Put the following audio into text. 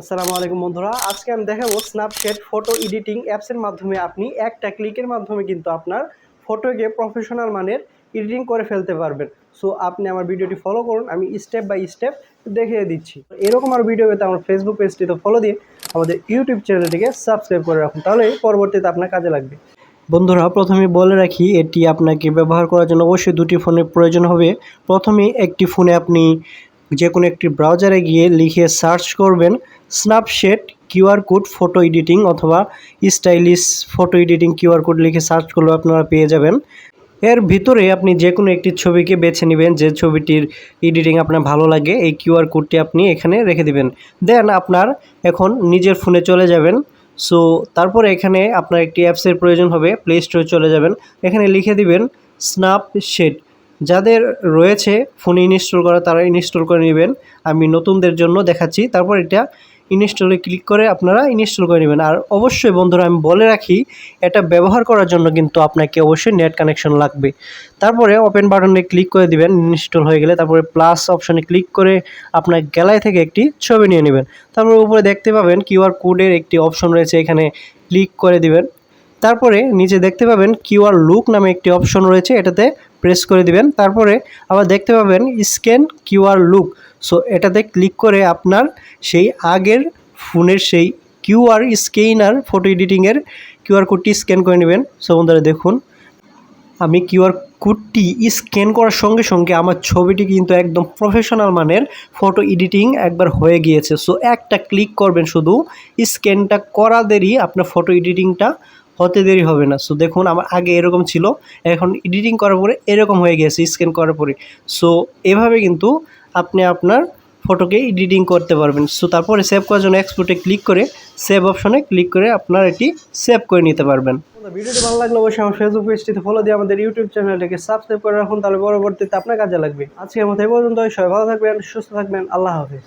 আসসালামু আলাইকুম বন্ধুরা। আজকে আমি দেখাবো স্ন্যাপচ্যাট ফটো এডিটিং অ্যাপসের মাধ্যমে আপনি একটা ক্লিকের মাধ্যমে কিন্তু আপনার ফটোকে প্রফেশনাল মানের এডিটিং করে ফেলতে পারবেন। সো আপনি আমার ভিডিওটি ফলো করুন, আমি স্টেপ বাই স্টেপ দেখিয়ে দিচ্ছি। এরকম আর ভিডিও পেতে আমার ফেসবুক পেজটিতে ফলো দিয়ে আমাদের ইউটিউব চ্যানেলটিকে সাবস্ক্রাইব করে রাখুন তাহলে পরবর্তীতে আপনার কাজে লাগবে। বন্ধুরা, প্রথমে বলে রাখি, এটি আপনাকে ব্যবহার করার জন্য অবশ্যই দুটি ফোনের প্রয়োজন হবে। প্রথমে একটি ফোনে আপনি যে কোনো একটি ব্রাউজারে গিয়ে লিখে সার্চ করবেন snapshot QR code photo editing অথবা stylish photo editing QR code লিখে সার্চ করলে আপনারা পেয়ে যাবেন। এর ভিতরে আপনি যে কোনো একটি ছবিকে বেছে নেবেন, যে ছবিটির এডিটিং আপনার ভালো লাগে, এই কিউআর কোডটি আপনি এখানে রেখে দিবেন। দেন আপনার এখন নিজের ফোনে চলে যাবেন। সো তারপরে এখানে আপনার একটি অ্যাপসের প্রয়োজন হবে প্লে স্টোরে চলে যাবেন। এখানে লিখে দিবেন স্ন্যাপশেট যাদের রয়েছে, ফোনে ইনস্টল করা, তারা ইনস্টল করে নেবেন। আমি নতুনদের জন্য দেখাচ্ছি। তারপর এটা ইনস্টলে ক্লিক করে আপনারা ইনস্টল করে নেবেন। আর অবশ্যই বন্ধুরা, আমি বলে রাখি, এটা ব্যবহার করার জন্য কিন্তু আপনাকে অবশ্যই নেট কানেকশন লাগবে। তারপরে ওপেন বাটনে ক্লিক করে দিবেন, ইনস্টল হয়ে গেলে। তারপরে প্লাস অপশনে ক্লিক করে আপনার গ্যালারি থেকে একটি ছবি নিয়ে নেবেন। তারপরে উপরে দেখতে পাবেন কিউআর কোডের একটি অপশন রয়েছে, এখানে ক্লিক করে দিবেন। তারপরে নিচে দেখতে পাবেন কিউআর লুক নামে একটি অপশন রয়েছে, এটাতে প্রেস করে দিবেন। তারপরে আবার দেখতে পাবেন স্ক্যান কিউআর লুক সো এটাতে ক্লিক করে আপনার সেই আগের ফোনের সেই কিউআর স্ক্যানার ফটো এডিটিংয়ের কিউআর কোডটি স্ক্যান করে নেবেন। সো বন্ধুরা দেখুন, আমি কিউআর কোডটি স্ক্যান করার সঙ্গে সঙ্গে আমার ছবিটি কিন্তু একদম প্রফেশনাল মানের ফটো এডিটিং একবার হয়ে গিয়েছে। সো একটা ক্লিক করবেন শুধু। স্ক্যানটা করা দেরি আপনার ফটো এডিটিংটা হতে দেরি হবে না। সো দেখুন, আমার আগে এরকম ছিল, এখন এডিটিং করার পরে এরকম হয়ে গেছে স্ক্যান করার পরে। সো এভাবে কিন্তু আপনি আপনার ফটোকে এডিটিং করতে পারবেন। সো তারপরে সেভ করার জন্য এক্সপোর্টে ক্লিক করে সেভ অপশনে ক্লিক করে আপনার এটি সেভ করে নিতে পারবেন। ভিডিওটি ভালো লাগলে অবশ্যই আমার ফেসবুক পেজটিতে ফলো দিয়ে আমাদের ইউটিউব চ্যানেলটিকে সাবস্ক্রাইব করে রাখুন, তাহলে পরবর্তীতে আপনার কাজে লাগবে। আজকের মতো এই পর্যন্ত সবাই ভালো থাকবেন, সুস্থ থাকবেন, আল্লাহ হাফিজ।